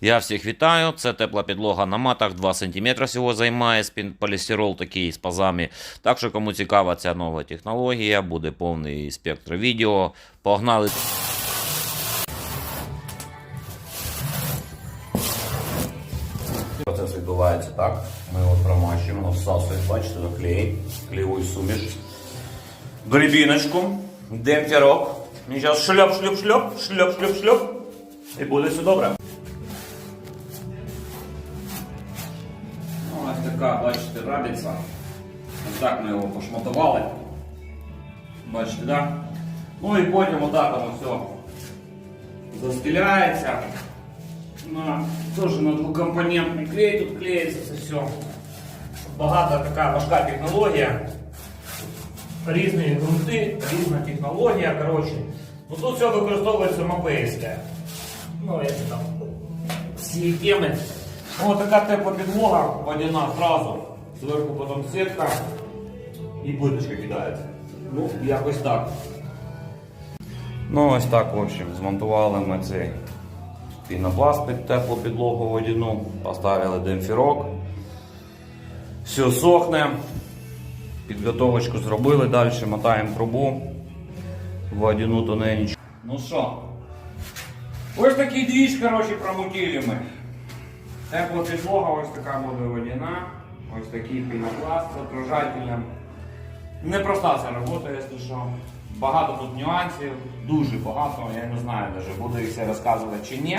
Я всіх вітаю. Це тепла підлога на матах, 2 см всього займає полістирол такий з пазами. Так що, кому цікава ця нова технологія, буде повний спектр відео. Погнали. Процес відбувається так. Ми його промащуємо, всасуємо, бачите, клей, клеєву суміш. Дрібіночку, демпферок. І зараз шльоп, шльоп, шльоп, шльоп, шльоп, шльоп. І буде все добре. Така, бачите, рабиця. Ось так ми його пошматували. Бачите, так? Ну і потім отак воно все застеляється. На, теж на двокомпонентний клей тут клеїться це все. Багата така важка технологія. Різні ґрунти, різна технологія. Коротше. Ну, тут все використовується мопейське. Ну, як там всі теми. Ну, ось така тепла підлога, водяна зразу. Зверху потім сітка і плиточка кидається. Ну, якось так. Ну, ось так, в общем, змонтували ми цей пінопласт під теплу підлогу водяну, поставили демпфірок. Все сохне. Підготовочку зробили, далі мотаємо трубу. Водяну тоненечку. Ну що? Ось такий двіж, коротше, промутили ми. Тепла підлога, ось така буде водяна. Ось такий пінопласт з отражателем. Непроста ця робота, якщо що. Багато тут нюансів, дуже багато, я не знаю навіть, буду їх все розказувати чи ні.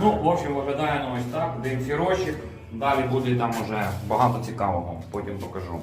Ну, в общем, виглядає ось так, демпфірочок. Далі буде там уже багато цікавого, потім покажу.